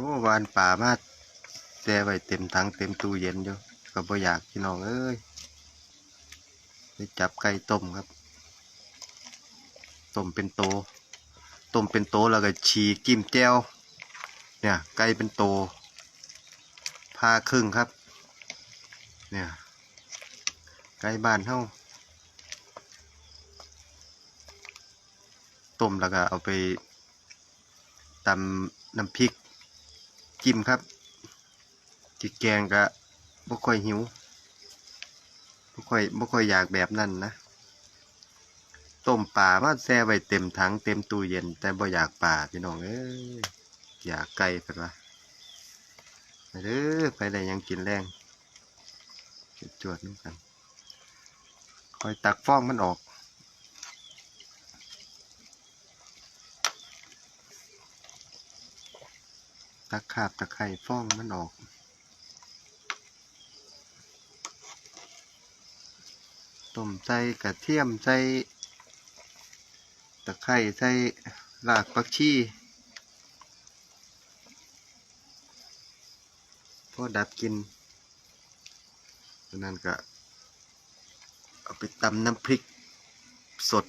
อ้วานป่ามาแต่ไว้เต็มถังเต็มตู้เย็นอยู่ก็บ่อยากพี่น้องเอ้ยไปจับไก่ต้มครับต้มเป็นโตต้มเป็นโตแล้วก็ฉีกิ้มแก้วเนี่ยไก่เป็นโตผ่าครึ่งครับ เนี่ยไก่บ้านเฮาต้มแล้วก็เอาไปตำน้ำพริก จิ้มครับจิกแกงก็บ่ค่อยหิวบ่ค่อยบ่ค่อยอยากแบบนั้นนะต้มป่ามาแช่ไว้เต็มถังเต็มตู้เย็น แต่บ่อยากป่าพี่น้องเอ้ยอยากไก่เพิ่นว่าไปเด้อไปได้ยังกินแรงจวดๆน้ำกันคอยตักฟองมันออก ตักขาบตะไคร่ฟองมันออก ต้มใส่กระเทียมใส่ตะไคร่ใส่รากผักชีพอดับกินนั้นก็เอาไปตำน้ำพริกสด